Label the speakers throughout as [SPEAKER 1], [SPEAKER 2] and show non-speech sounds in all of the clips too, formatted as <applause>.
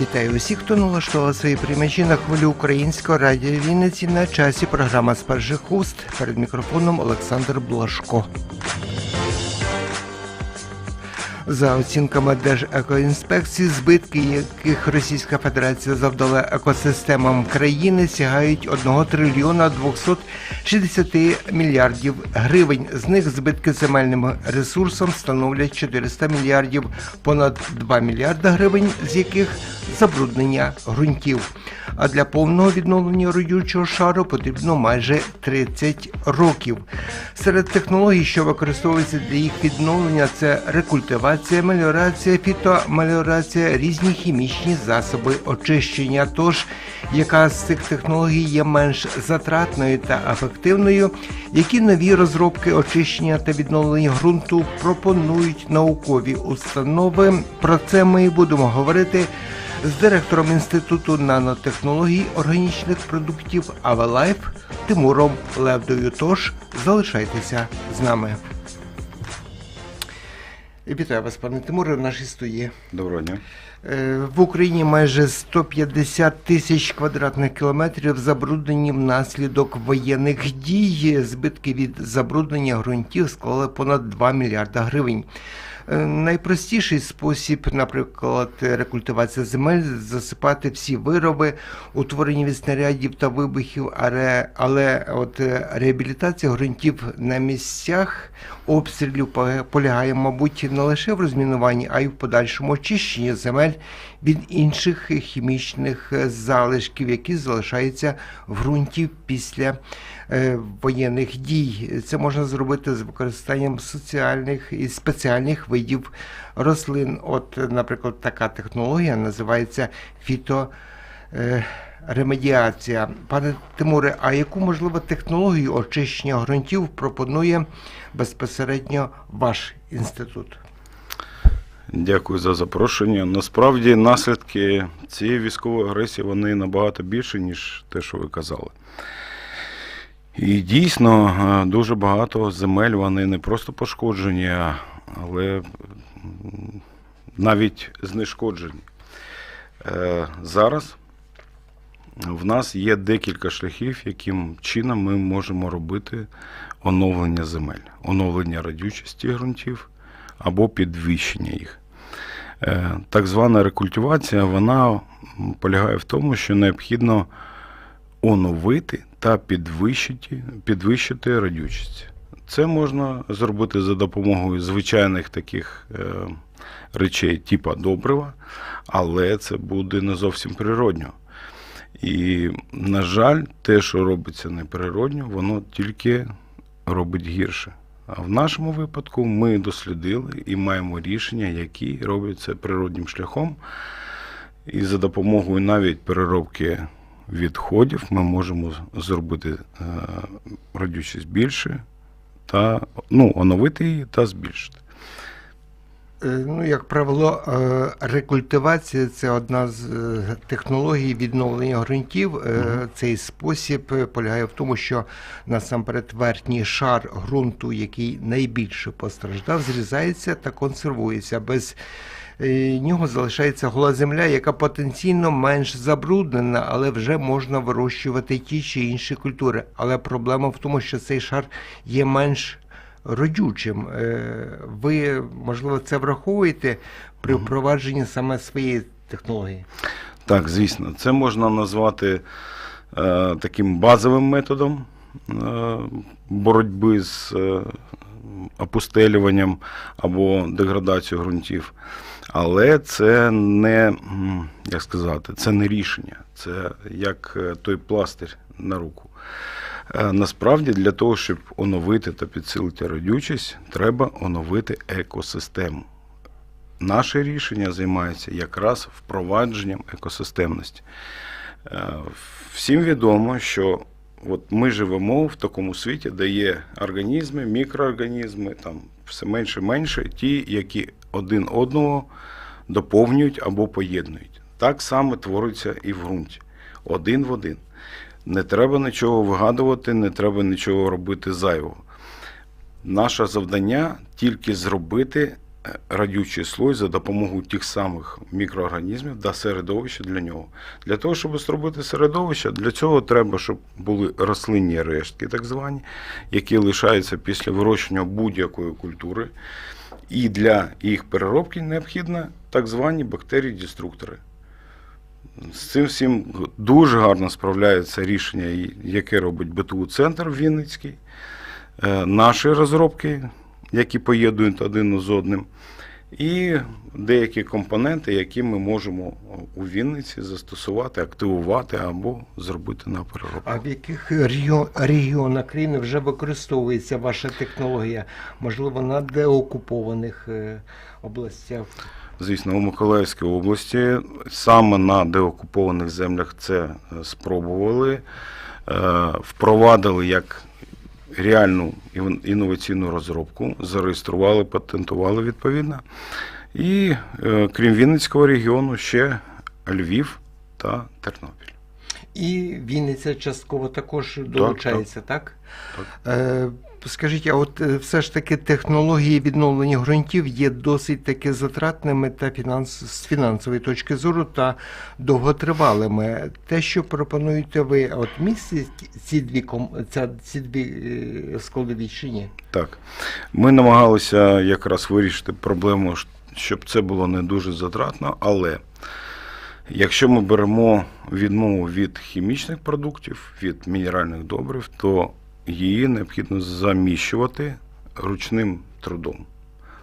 [SPEAKER 1] Вітаю усіх, хто налаштував свої приймачі на хвилю українського радіо Вінниці на часі. Програма з перших уст перед мікрофоном Олександр Блашко. За оцінками Держекоінспекції, збитки, яких Російська Федерація завдала екосистемам країни, сягають 1 трильйона 260 мільярдів гривень. З них збитки земельним ресурсом становлять 400 мільярдів, понад 2 мільярда гривень, з яких забруднення ґрунтів. А для повного відновлення родючого шару потрібно майже 30 років. Серед технологій, що використовуються для їх відновлення, це рекультивація, меліорація, фітомеліорація, різні хімічні засоби очищення. Тож, яка з цих технологій є менш затратною та ефективною, які нові розробки очищення та відновлення ґрунту пропонують наукові установи. Про це ми будемо говорити з директором Інституту нанотехнологій органічних продуктів Авелайф Тимуром Левдою. Тож залишайтеся з нами. Вітаю вас, пане Тимуре, в нашій студії.
[SPEAKER 2] Доброго дня.
[SPEAKER 1] Е, В Україні майже 150 тисяч квадратних кілометрів забруднені внаслідок воєнних дій. Збитки від забруднення ґрунтів склали понад 2 мільярда гривень. Е, Найпростіший спосіб, наприклад, рекультивація земель, засипати всі вироби, утворені від снарядів та вибухів, але, але от е, реабілітація ґрунтів на місцях обстрілів полягає, мабуть, не лише в розмінуванні, а й в подальшому очищенні земель від інших хімічних е, залишків, які залишаються в ґрунті після е, воєнних дій. Це можна зробити з використанням соціальних і спеціальних видів рослин. От, наприклад, така технологія називається фіто. е. Пане Тимуре, а яку можливо технологію очищення ґрунтів пропонує безпосередньо ваш інститут?
[SPEAKER 2] Дякую за запрошення. Насправді наслідки цієї військової агресії вони набагато більше, ніж те, що ви казали. І дійсно е, дуже багато земель вони не просто пошкоджені, але навіть знешкоджені. Е, Зараз в нас є декілька шляхів, яким чином ми можемо робити оновлення земель, оновлення радючості ґрунтів або підвищення їх. Е, Так звана рекультивація, вона полягає в тому, що необхідно оновити та підвищити, підвищити радючість. Це можна зробити за допомогою звичайних таких е, речей, типа добрива, але це буде не зовсім природньо. І, на жаль, те, що робиться неприродньо, воно тільки робить гірше. В нашому випадку ми дослідили і маємо рішення, які робляться природнім шляхом. І за допомогою навіть переробки відходів ми можемо зробити е, радючість більше та ну, оновити її та збільшити.
[SPEAKER 1] Е, Ну, як правило, е, рекультивація це одна з е, технологій відновлення ґрунтів. Е, Цей спосіб полягає в тому, що насамперед верхній шар ґрунту, який найбільше постраждав, зрізається та консервується. Без нього залишається гола земля, яка потенційно менш забруднена, але вже можна вирощувати ті чи інші культури. Але проблема в тому, що цей шар є менш родючим. Е, Ви, можливо, це враховуєте при впровадженні саме своєї технології?
[SPEAKER 2] Так, звісно, це можна назвати е, таким базовим методом е, боротьби з е, опустелюванням або деградацією ґрунтів. Але це не, як сказати, це не рішення, це як е, той пластир на руку. Е, Насправді для того, щоб оновити та підсилити родючість, треба оновити екосистему. Наше рішення займається якраз впровадженням екосистемності. Е, Всім відомо, що от ми живемо в такому світі, де є організми, мікроорганізми, там все менше менше, ті, які один одного доповнюють або поєднують. Так само твориться і в ґрунті. Один в один. Не треба нічого вигадувати, не треба нічого робити зайвого. Наше завдання тільки зробити е, радючий слой за допомогою тих самих мікроорганізмів та середовища для нього. Для того, щоб зробити середовище, для цього треба, щоб були рослинні рештки, так звані, які лишаються після вирощення будь-якої культури. І для їх переробки необхідно так звані бактерії-деструктори. З цим всім дуже гарно справляється рішення, яке робить БТУ Центр Вінницький, е, наші розробки, які поєднують один з одним, і деякі компоненти, які ми можемо у Вінниці застосувати, активувати або зробити на переробку.
[SPEAKER 1] А в яких регіонах країни вже використовується ваша технологія? Можливо, на деокупованих е, областях?
[SPEAKER 2] Звісно, у Миколаївській області саме на деокупованих землях це е, спробували, е, впровадили як реальну інноваційну розробку, зареєстрували, патентували відповідно. І е, крім Вінницького регіону, ще Львів та Тернопіль.
[SPEAKER 1] І Вінниця частково також долучається, так?
[SPEAKER 2] Так.
[SPEAKER 1] Е, скажіть, а от е, все ж таки технології відновлення ґрунтів є досить таки затратними та фінанс, з фінансової точки зору та довготривалими. Те, що пропонуєте ви, от місці ці дві ця, ці дві е, складові чи ні?
[SPEAKER 2] Так. Ми намагалися якраз вирішити проблему, щоб це було не дуже затратно, але якщо ми беремо відмову від хімічних продуктів, від мінеральних добрив, то її необхідно заміщувати ручним трудом.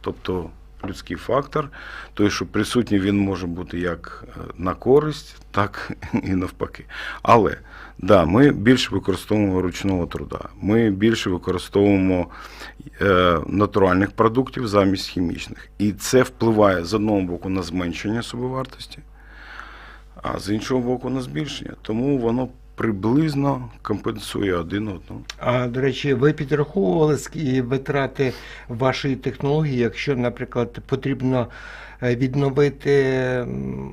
[SPEAKER 2] Тобто людський фактор, той, що присутній, він може бути як е, на користь, так <laughs> і навпаки. Але да, ми більше використовуємо ручного труда. Ми більше використовуємо е, натуральних продуктів замість хімічних. І це впливає з одного боку на зменшення собівартості, а з іншого боку на збільшення. Тому воно приблизно компенсує один одного.
[SPEAKER 1] А до речі, ви підраховували витрати вашої технології, якщо, наприклад, потрібно е, відновити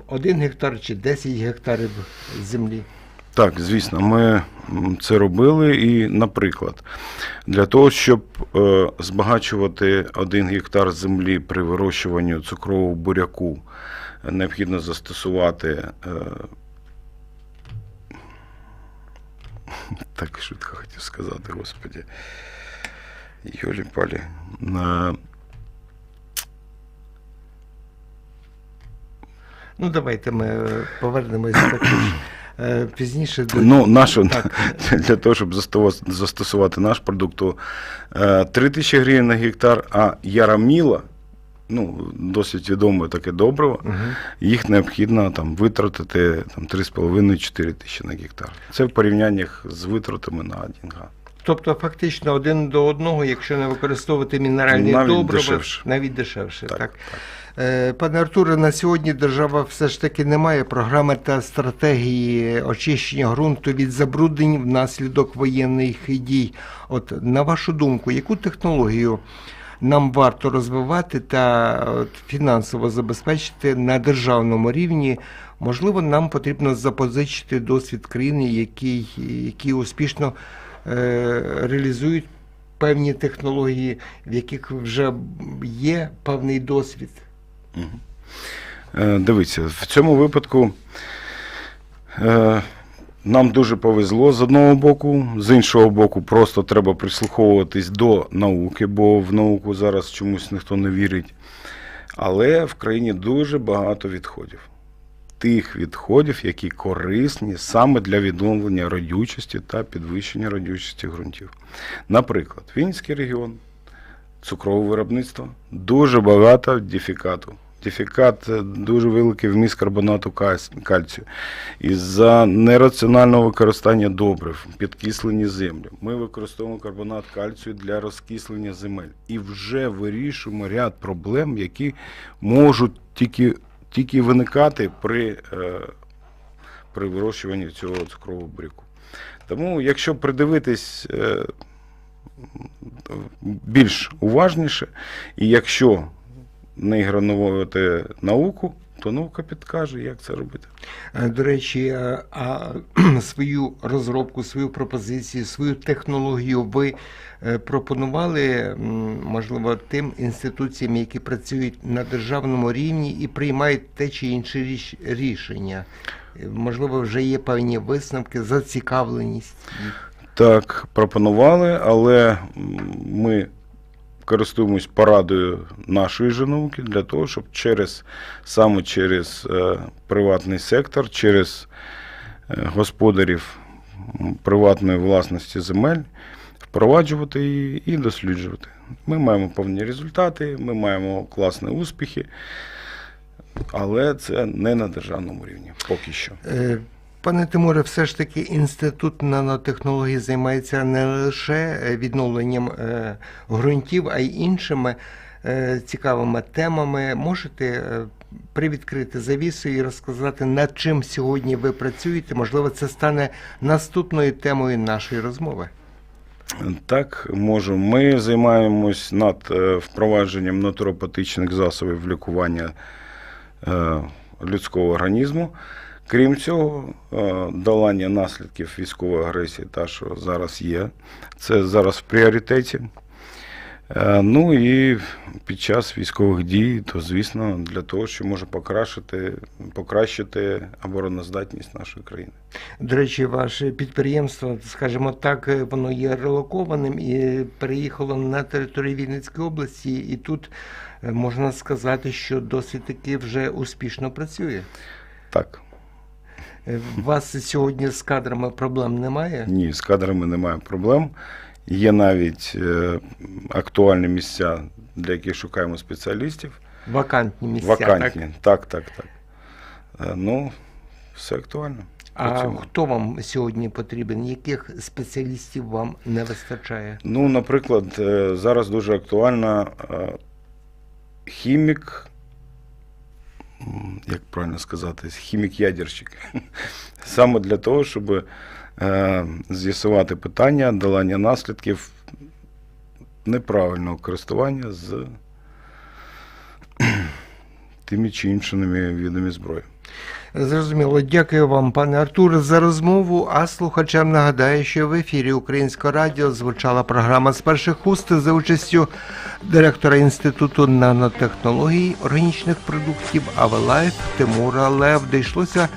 [SPEAKER 1] один гектар чи 10 гектарів землі?
[SPEAKER 2] Так, звісно, ми це робили. І, наприклад, для того, щоб е, збагачувати один гектар землі при вирощуванні цукрового буряку, необхідно застосувати. Е, <laughs> так швидко хотів сказати, господі. Йолі палі. Е,
[SPEAKER 1] Ну, давайте ми е, повернемось також е, пізніше до
[SPEAKER 2] Ну, нашу, <laughs> для того, щоб застосувати, наш продукт, то е, 3 тисячі гривень на гектар, а яраміла, ну, досить відоме таке добриво,
[SPEAKER 1] Мгм.
[SPEAKER 2] їх необхідно там, витратити там, 3,5-4 тисячі на гектар. Це в порівняннях з витратами на 1 га.
[SPEAKER 1] Тобто, фактично один до одного, якщо не використовувати мінеральні
[SPEAKER 2] Навіть
[SPEAKER 1] добрива,
[SPEAKER 2] дешевше.
[SPEAKER 1] навіть дешевше. Так,
[SPEAKER 2] Так,
[SPEAKER 1] Е, Пане Артуре, на сьогодні держава все ж таки не має програми та стратегії очищення ґрунту від забруднень внаслідок воєнних дій. От на вашу думку, яку технологію нам варто розвивати та фінансово забезпечити на державному рівні? Можливо, нам потрібно запозичити досвід країни, які, які успішно е, реалізують певні технології, в яких вже є певний досвід.
[SPEAKER 2] Е, Дивіться, в цьому випадку е, нам дуже повезло з одного боку, з іншого боку, просто треба прислуховуватись до науки, бо в науку зараз чомусь ніхто не вірить. Але в країні дуже багато відходів. Тих відходів, які корисні саме для відновлення родючості та підвищення родючості ґрунтів. Наприклад, Вінницький регіон, цукрове виробництво, дуже багато дефікату. Дефікат е, дуже великий вміст карбонату кальцію. Із-за нераціонального використання добрив, підкислені землі. Ми використовуємо карбонат кальцію для розкислення земель і вже вирішуємо ряд проблем, які можуть тільки, тільки виникати при, е, при вирощуванні цього цукрового буряку. Тому, якщо придивитись е, більш уважніше, і якщо не ігнорувати науку, установка підкаже, як це робити.
[SPEAKER 1] Е, До речі, е, а <clears throat> свою розробку, свою пропозицію, свою технологію ви е, пропонували, можливо, тим інституціям, які працюють на державному рівні і приймають те чи інше рішення. Можливо, вже є певні висновки, зацікавленість.
[SPEAKER 2] Так, пропонували, але ми користуємось порадою нашої же науки для того, щоб через саме через е, приватний сектор, через е, господарів приватної власності земель впроваджувати її і досліджувати. Ми маємо повні результати, ми маємо класні успіхи, але це не на державному рівні поки що.
[SPEAKER 1] Пане Тимуре, все ж таки інститут нанотехнологій займається не лише е, відновленням е, ґрунтів, а й іншими е, цікавими темами. Можете привідкрити завісу і розказати, над чим сьогодні ви працюєте? Можливо, це стане наступною темою нашої розмови.
[SPEAKER 2] Так, можу. Ми займаємось над впровадженням натуропатичних засобів лікування людського організму. Крім цього, е, долання наслідків військової агресії, та що зараз є, це зараз в пріоритеті. Е, Ну і під час військових дій, то звісно, для того, що може покращити, покращити обороноздатність нашої країни.
[SPEAKER 1] До речі, ваше підприємство, скажімо так, е, воно є релокованим і переїхало на територію Вінницької області, і тут можна сказати, що досить таки вже успішно працює.
[SPEAKER 2] Так,
[SPEAKER 1] У вас сьогодні з кадрами проблем немає?
[SPEAKER 2] Ні, з кадрами немає проблем. Є навіть е, актуальні місця, для яких шукаємо спеціалістів.
[SPEAKER 1] Вакантні місця.
[SPEAKER 2] Вакантні.
[SPEAKER 1] Так?
[SPEAKER 2] Так, так, так. Е, ну, все актуально.
[SPEAKER 1] А
[SPEAKER 2] Працюємо.
[SPEAKER 1] хто вам сьогодні потрібен? Яких спеціалістів вам не вистачає?
[SPEAKER 2] Ну, наприклад, е, зараз дуже актуальна е, хімік. Як правильно сказати, хімік-ядерщик. <laughs> Саме для того, щоб е, з'ясувати питання долання наслідків неправильного користування з <clears throat> тими чи іншими видами зброї.
[SPEAKER 1] Зрозуміло, дякую вам, пане Артур, за розмову. А слухачам нагадаю, що в ефірі Українського радіо звучала програма з перших уст за участю директора Інституту нанотехнологій органічних продуктів Авелайф Тимура Лев, де йшлося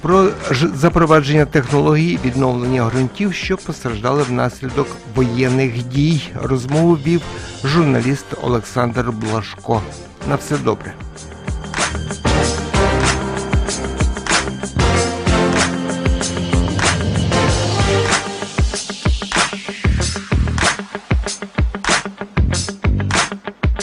[SPEAKER 1] про запровадження технологій відновлення ґрунтів, що постраждали внаслідок воєнних дій. Розмову вів журналіст Олександр Блашко. На все добре.